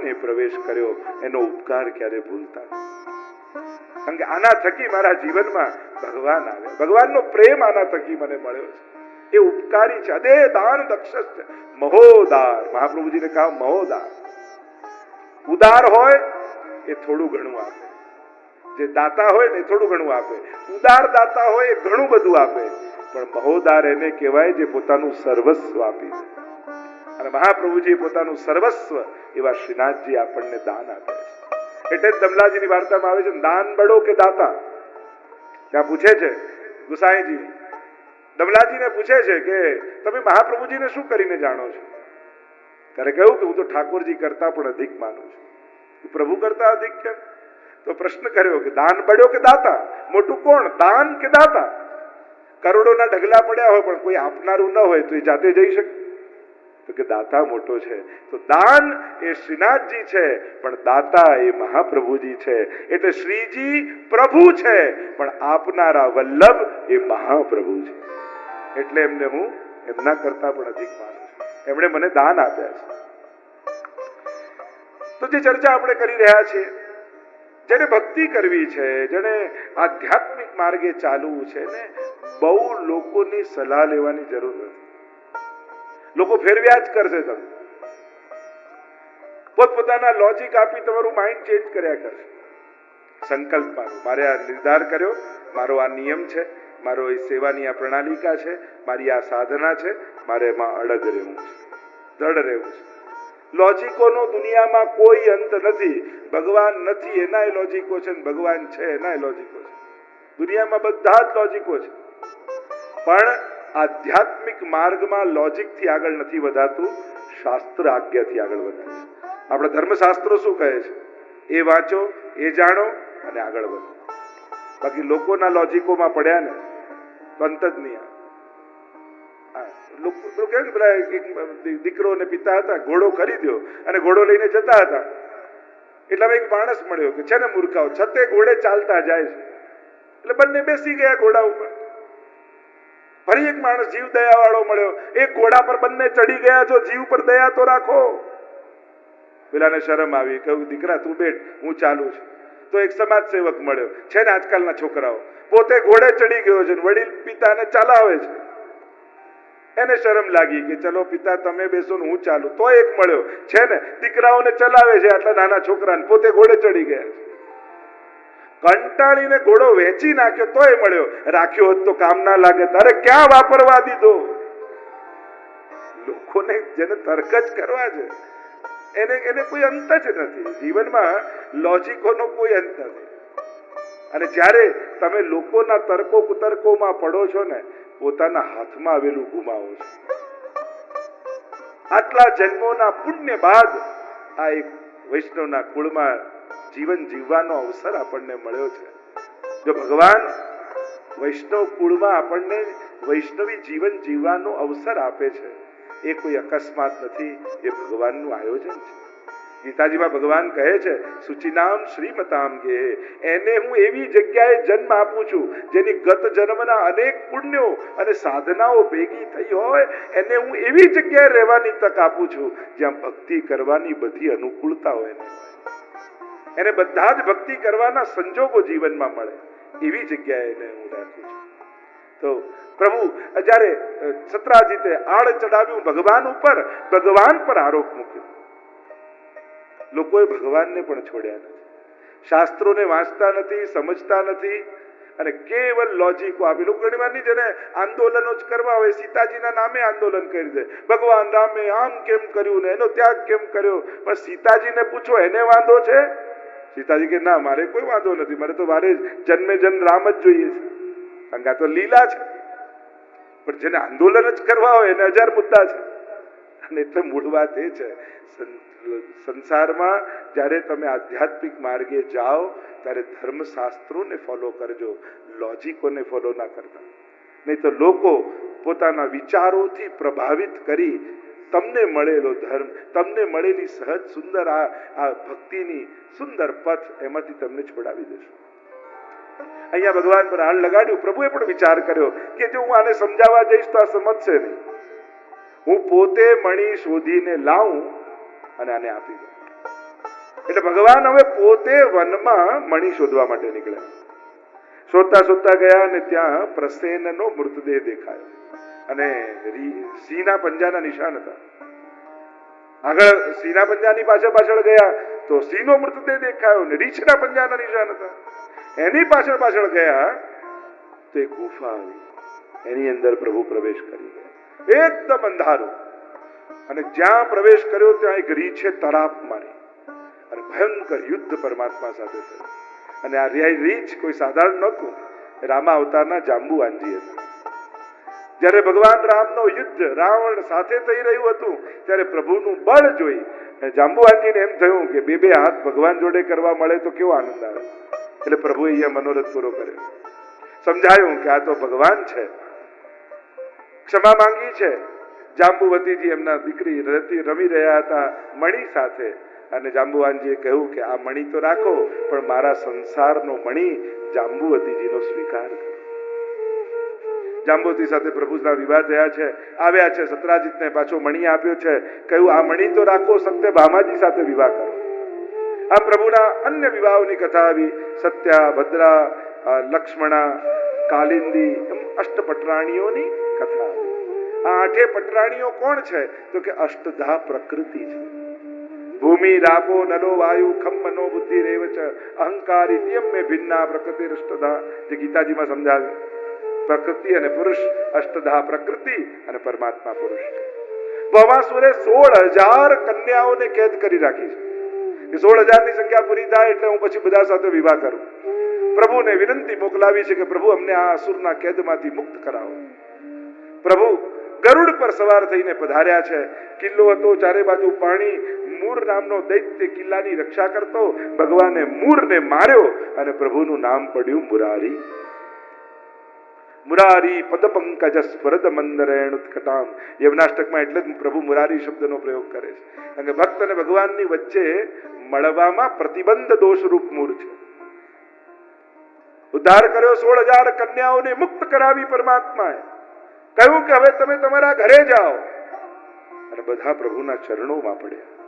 ભગવાને પ્રવેશ કર્યો, એનો ઉપકાર ક્યારે ભૂલતા? કારણ કે આના થકી મારા જીવનમાં ભગવાન આવ્યા. ભગવાનનો પ્રેમ આના થકી મને મળ્યો છે. એ ઉપકારી છે. અદે દાન દક્ષ છે મહોદાર. મહાપ્રભુજીને કહા મહોદાર. ઉદાર હોય એ થોડું ઘણું આપે. જે દાતા હોય ને થોડું ઘણું આપે. ઉદાર દાતા હોય એ ઘણું બધું આપે. પણ મહોદાર એને કહેવાય જે પોતાનું સર્વસ્વ આપી દે. અને મહાપ્રભુજી પોતાનું સર્વસ્વ એવા શ્રીનાથજી આપણને દાન આપે છે. એટલે દમલાજી દમલાજીની વાર્તામાં આવે છે, દાન બડો કે દાતા? ત્યાં પૂછે છે, ગુસાઈજી દમલાજીને પૂછે છે કે, તમે મહાપ્રભુજીને શું કરીને જાણો છો? ત્યારે કહ્યું કે, હું તો ઠાકોરજી કરતા પણ અધિક માનું છું. પ્રભુ કરતા અધિક કેમ? તો પ્રશ્ન કર્યો કે, દાન પડ્યો કે દાતા? મોટું કોણ? દાન કે દાતા? કરોડોના ઢગલા પડ્યા હોય, પણ કોઈ આપનારું ન હોય તો એ જાતે જઈ શકે. તો કે દાતા મોટો છે. તો દાન એ શ્રીનાથજી છે, પણ દાતા એ મહાપ્રભુજી છે. એટલે શ્રીજી પ્રભુ છે, પણ આપનારા વલ્લભ એ મહાપ્રભુ છે. એટલે એમને હું એમના કરતા પણ અધિક માનું છું. એમણે મને દાન આપ્યા છે. તો જે ચર્ચા આપણે કરી રહ્યા છીએ જેને ભક્તિ કરવી છે જેને આધ્યાત્મિક માર્ગે ચાલવું છે ને બહુ લોકોની સલાહ લેવાની જરૂર નથી. લોકો ફેરવ્યા જ કરશે તમે. પોતપોતાના લોજિક આપી તમારું માઇન્ડ ચેન્જ કર્યા કરશે. સંકલ્પ મારો. મારે આ નિર્ધાર કર્યો. મારો આ નિયમ છે. મારો એ સેવાની આ પ્રણાલિકા છે. મારી આ સાધના છે. મારે એમાં અડગ રહેવું છે. દ્રઢ રહેવું છે. લોજિકોનો દુનિયામાં કોઈ અંત નથી. ભગવાન નથી એના લોજિકો છે ભગવાન છે એના લોજિકો છે. દુનિયામાં બધા જ લોજિકો છે. પણ આધ્યાત્મિક માર્ગમાં લોજિકથી આગળ નથી વધાતું શાસ્ત્ર આજ્ઞાથી આગળ વધે છે. આપણા ધર્મશાસ્ત્રો શું કહે છે? એ વાંચો, એ જાણો અને આગળ વધો. બાકી લોકોના લોજિકોમાં પડ્યા ને, તો અંત જ નહીં દીકરો પિતા હતા, ઘોડો ખરીદ્યો અને ઘોડો લઈને જતા હતા. એટલામાં એક માણસ મળ્યો કે, છે ને મૂર્ખાઓ, છતે ઘોડે ચાલતા જાય છે. એટલે બંને બેસી ગયા ઘોડા ઉપર. ફરી એક માણસ જીવ દયા વાળો મળ્યો. એ ઘોડા પર બંને ચડી ગયા. છો જીવ પર દયા તો રાખો. પેલાને શરમ આવી. કહ્યું, દીકરા, તું બેઠ હું ચાલુ છું. તો એક સમાજ સેવક મળ્યો. છે ને આજકાલના છોકરાઓ. પોતે ઘોડે ચડી ગયો છે વડીલ પિતાને ચલાવે છે. એને શરમ લાગી કે, ચલો પિતા, તમે બેસો ને હું ચાલુ. તો એક મળ્યો. છે ને, દીકરાઓને ચલાવે છે આટલા નાના છોકરાને. પોતે ઘોડે ચડી ગયા છે. કંટાળીને ઘોડો વેચી નાખ્યો તોય મળ્યો. રાખ્યો હોત તો કામ ના લાગે. તારે ક્યાં વાપરવા દીધો? લોકોને જેને તર્ક જ કરવા છે, એને એને કોઈ અંત જ નથી. જીવનમાં લોજિકોનો કોઈ અંત નથી. અને જ્યારે તમે લોકોના તર્કો કુતર્કોમાં પડો છો ને, પોતાના હાથમાં આવેલું ગુમાવો છો. આટલા જન્મોના પુણ્ય બાદ આ એક વૈષ્ણવના કુળમાં જીવન જીવવાનો અવસર આપણને મળ્યો છે. જો ભગવાન વૈષ્ણવ કુળમાં આપણને વૈષ્ણવી જીવન જીવવાનો અવસર આપે છે, એ કોઈ અકસ્માત નથી, એ ભગવાનનું આયોજન છે. ગીતાજીમાં ભગવાન કહે છે, સુચિનામ શ્રીમતામ કે એને હું એવી જગ્યાએ જન્મ આપું છું, જેની ગત જન્મના અનેક પુણ્યો અને સાધનાઓ ભેગી થઈ હોય, એને હું એવી જગ્યાએ રહેવાની તક આપું છું, જ્યાં ભક્તિ કરવાની બધી અનુકૂળતા હોય. એને બધા જ ભક્તિ કરવાના સંજોગો જીવનમાં મળે. એવી જગ્યાએ એને હું રાખું છું. તો પ્રભુ, જ્યારે સત્રાજીતે આડ ચડાવ્યું ભગવાન ઉપર, ભગવાન પર આરોપ મૂક્યો. લોકોએ ભગવાનને પણ છોડ્યા નથી. શાસ્ત્રોને વાંચતા નથી, સમજતા નથી, અને કેવલ લોજિકો આપી. લોકો ઘણી વાર જેને આંદોલનો જ કરવા હોય સીતાજીના નામે આંદોલન કરી દે. ભગવાન રામે આમ કેમ કર્યું ને, એનો ત્યાગ કેમ કર્યો? પણ સીતાજીને પૂછો, એને વાંધો છે? સીતાજી કે, ના, મારે કોઈ વાંધો નથી, મારે તો મારે જન્મે જન્મ રામ જ જોઈએ છે. કારણ કે આ તો લીલા છે. પણ જેને આંદોલન જ કરવા હોય એને હજાર મુદ્દા છે. અને એટલે મૂળ વાત એ છે સંસારમાં જ્યારે તમે આધ્યાત્મિક માર્ગે જાઓ, ત્યારે ધર્મશાસ્ત્રોને ફોલો કરજો લોજિકોને ફોલો ના કરતા. નહીં તો લોકો પોતાના વિચારોથી પ્રભાવિત કરી તમને મળેલો ધર્મ, તમને મળેલી સહજ સુંદર આ આ ભક્તિની સુંદર પથ એમાંથી તમને છોડાવી દેશો. અહીંયા ભગવાન પર લગાડ્યું, પ્રભુએ પણ વિચાર કર્યો કે જો હું આને સમજાવવા જઈશ તો આ સમજશે નહીં. હું પોતે મણી શોધીને લાવું અને આને આપી દઉં. એટલે ભગવાન હવે પોતે વનમાં મણી શોધવા માટે નીકળ્યા. શોધતા શોધતા ગયા અને ત્યાં પ્રસેનનો મૃતદેહ દેખાયો. અને સિંહના પંજાના નિશાન હતા. આગળ સિંહના પંજાની પાછળ પાછળ ગયા, તો સિંહનો મૃતદેહ દેખાયો ને રીછના પંજાના નિશાન હતા. એની પાછળ પાછળ ગયા, તો એ ગુફા આવી. એની અંદર પ્રભુ પ્રવેશ કરી એકદમ અંધારું. અને જ્યાં પ્રવેશ કર્યો, ત્યાં એક રીછે તરાપ મારી. અને ભયંકર યુદ્ધ પરમાત્મા સાથે થયું. અને આ રીછ કોઈ સાધારણ નહોતું. રામા અવતારના જાંબુ આંજી હતા. જ્યારે ભગવાન રામનો યુદ્ધ રાવણ સાથે થઈ રહ્યું હતું, ત્યારે પ્રભુનું બળ જોઈ જાંબુવાનજીને એમ થયું કે બે બે હાથ ભગવાન જોડે કરવા મળે તો કેવો આનંદ આવે. એટલે પ્રભુએ અહીંયા મનોરથ પૂરો કર્યો. સમજાયું કે આ તો ભગવાન છે. ક્ષમા માંગી છે. જાંબુવતીજી એમના દીકરી રતી રમી રહ્યા હતા મણી સાથે. અને જાંબુવાનજીએ કહ્યું કે આ મણી તો રાખો, પણ મારા સંસારનો મણી જાંબુવતીજીનો સ્વીકાર કરો. જાંબુવતી સાથે પ્રભુના વિવાહ થયા છે. આવ્યા છે. સતરાજીતને પાછો મણી આપ્યો છે. કહ્યું, આ મણી તો રાખો, સત્ય ભામાજી સાથે વિવાહ કરો. આ પ્રભુના અન્ય વિવાહોની કથા આવી. સત્યા, ભદ્રા લક્ષ્મણા, કાલિંદી, એમ અષ્ટપટરાણીઓની કથા આ આઠે પટરાણીઓ કોણ છે? તો કે અષ્ટધા પ્રકૃતિ છે. ભૂમિ રાપો, નલો, વાયુ ખમ મનો બુદ્ધિ રેવ ચ અહંકાર ઇતિયમ મે ભિન્ના પ્રકૃતિ અષ્ટધા જે ગીતાજીમાં સમજાવ્યું. પ્રકૃતિ અને પુરુષ અષ્ટધા પ્રકૃતિ અને પરમાત્મા પુરુષ. ભવાસુરે સોળ હજાર કન્યાઓને કેદ કરી રાખી છે. કે સોળ હજારની સંખ્યા પૂરી થાય એટલે હું પછી બધા સાથે વિવાહ કરું. પ્રભુને વિનંતી મોકલાવી છે કે પ્રભુ અમને આ અસુરના કેદમાંથી મુક્ત કરાવો. પ્રભુ ગરુડ પર સવાર થઈને પધાર્યા છે. કિલ્લો હતો, ચારે બાજુ પાણી, મૂર નામનો દૈત્ય કિલ્લાની રક્ષા કરતો. ભગવાને મૂરને માર્યો અને પ્રભુનું નામ પડ્યું મુરારી. મુરારી પદપંકજ સ્વરદ મંદરેણ ઉત્કટામ યવનાષ્ટકમાં એટલે જ પ્રભુ મુરારી શબ્દનો પ્રયોગ કરે છે. કારણ કે ભક્ત અને ભગવાનની વચ્ચે મળવામાં પ્રતિબંધ દોષરૂપ મૂળ છે ઉદ્ધાર કર્યો સોળ હજાર કન્યાઓને મુક્ત કરાવી પરમાત્માએ. કહ્યું કે હવે તમે તમારા ઘરે જાઓ. અને બધા પ્રભુના ચરણોમાં પડ્યા.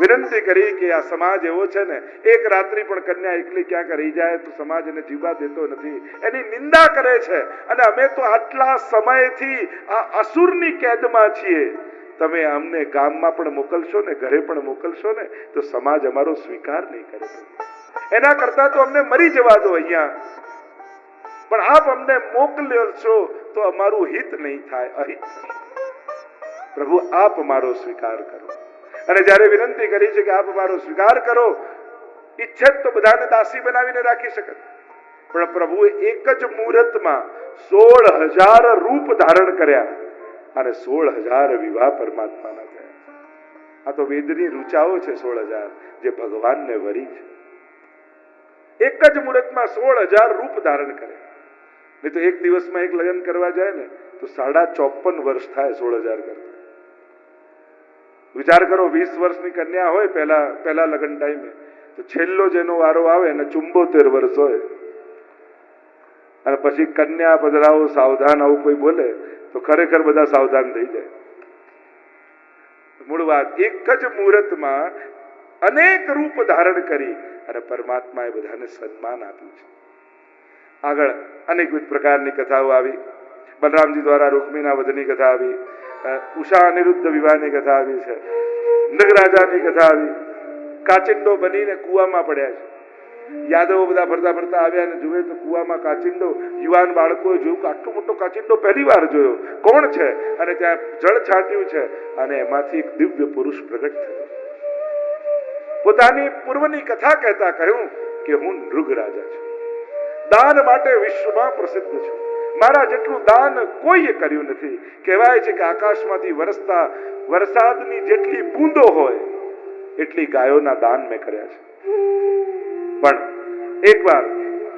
વિનંતી કરી કે આ સમાજ એવો છે ને, એક રાત્રિ પણ કન્યા એકલી ક્યાંક રહી જાય તો સમાજ એને જીવવા દેતો નથી. એની નિંદા કરે છે અને અમે તો આટલા સમયથી આ અસુરની કેદમાં છીએ. તમે અમને ગામમાં પણ મોકલશો ને, ઘરે પણ મોકલશો ને, તો સમાજ અમારો સ્વીકાર નહીં કરે. એના કરતા તો અમને મરી જવા દો અહીંયા. પણ આપ અમને મોકલશો તો અમારું હિત નહીં થાય, અહિત પ્રભુ, આપ મારો સ્વીકાર કરો. અને જ્યારે વિનંતી કરી છે કે આપ મારો સ્વીકાર કરો, ઈચ્છે તો બધાને દાસી બનાવીને રાખી શકે. પણ પ્રભુએ એક જ મુહૂર્તમાં સોળ હજાર રૂપ ધારણ કર્યા અને સોળ હજાર વિવાહ પરમાત્માના થયા. આ તો વેદની રૂચાઓ છે સોળ હજાર જે ભગવાનને વરી છે. એક જ મુહૂર્તમાં સોળ હજાર રૂપ ધારણ કરે નહીં તો એક દિવસમાં એક લગ્ન કરવા જાય ને, તો સાડા ચોપન વર્ષ થાય સોળ હજાર કરતા. વિચાર કરો, વીસ વર્ષની કન્યા હોય પહેલા પહેલા લગ્ન ટાઈમે તો છેલ્લો જેનો વારો આવે ને ચુંબોતેર વર્ષ હોય. અને પછી કન્યા પધરાવો, સાવધાન આવું કોઈ બોલે, તો ખરેખર બધા સાવધાન થઈ જાય. મૂળ વાત, એક જ મુહૂર્તમાં અનેક રૂપ ધારણ કરી અને પરમાત્માએ બધાને સન્માન આપ્યું છે. આગળ અનેકવિધ પ્રકારની કથાઓ આવી. બલરામજી દ્વારા રૂકમીના વધની કથા આવી. ઉષા અનિરુદ્ધ વિવાહની કથા આવી છે, નગરાજાની કથા આવી. કાચિંડો બનીને કુવામાં પડ્યા છે. યાદવો બધા ફરતા ફરતા આવ્યા અને જુએ તો કુવામાં કાચિંડો, યુવાન બાળકોએ જોયું કે આટલો મોટો કાચિંડો પહેલી વાર જોયો. કોણ છે? અને ત્યાં જળ છાંટ્યું છે અને એમાંથી એક દિવ્ય પુરુષ પ્રગટ થયો. પોતાની પૂર્વની કથા કહેતા કહ્યું કે હું નૃગ રાજા છું. દાન માટે વિશ્વમાં પ્રસિદ્ધ છું. મારા જેટલું દાન કોઈએ કર્યું નથી. કહેવાય છે કે આકાશમાંથી વરસતા, વરસાદની જેટલી બૂંદો હોય, એટલી ગાયોના દાન મેં કર્યા છે. પણ એકવાર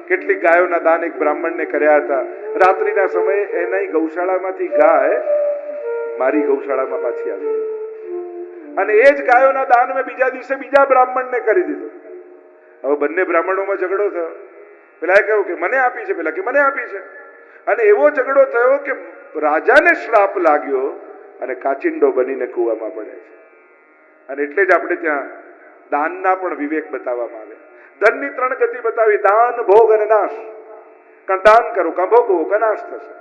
કેટલીક ગાયોના દાન એક બ્રાહ્મણને કર્યા હતા. રાત્રિના સમયે એના ગૌશાળામાંથી ગાય મારી ગૌશાળામાં પાછી આવી અને એ જ ગાયોના દાન મેં બીજા દિવસે બીજા બ્રાહ્મણને કરી દીધું. હવે બંને બ્રાહ્મણોમાં ઝઘડો થયો. પેલા એ કહ્યું કે મને આપી છે, પેલા કે મને આપી છે? અને એવો ઝઘડો થયો કે રાજાને શ્રાપ લાગ્યો અને કાચિંડો બનીને કૂવામાં પડે છે. અને એટલે જ આપણે ત્યાં દાનના પણ વિવેક બતાવવામાં આવે. ધનની ત્રણ ગતિ બતાવી, દાન, ભોગ અને નાશ. કારણ દાન કરો, કાં ભોગવો, કાં નાશ થશે.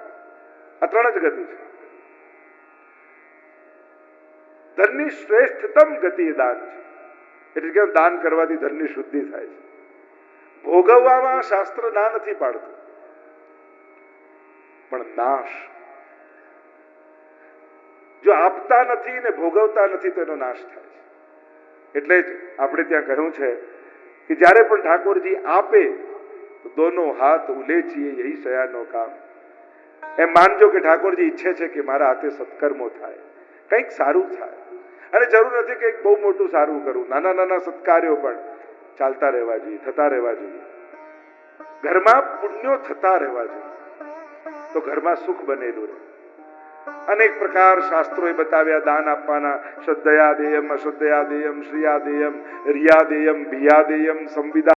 આ ત્રણ જ ગતિ છે. ધનની શ્રેષ્ઠતમ ગતિ એ દાન છે. એટલે કે દાન કરવાથી ધનની શુદ્ધિ થાય છે. ભોગવવામાં શાસ્ત્ર ના નથી પાડતું. પણ નાશ. જો આપતા નથી ને ભોગવતા નથી તો એનો નાશ થાય છે. એટલે જ આપણે ત્યાં કહ્યું છે કે જ્યારે પણ ઠાકોરજી આપે, તો દોનો હાથ ઉલેચીએ, યહી સયાનો કામ. એમ માનજો કે ઠાકોરજી ઈચ્છે છે કે મારા હાથે સત્કર્મો થાય. કંઈક સારું થાય. અને જરૂર નથી કે બહુ મોટું સારું કરું. નાના નાના સત્કાર્યો પણ ચાલતા રહેવા જોઈએ, થતા રહેવા જોઈએ. ઘરમાં પુણ્યો થતા રહેવા જોઈએ. તો ઘરમાં સુખ બનેલું રહે. અનેક પ્રકાર શાસ્ત્રોએ બતાવ્યા, દાન આપવાના, શ્રદ્ધયા દેયમ અશ્રદ્ધયા દેયમ, શ્રિયા દેયમ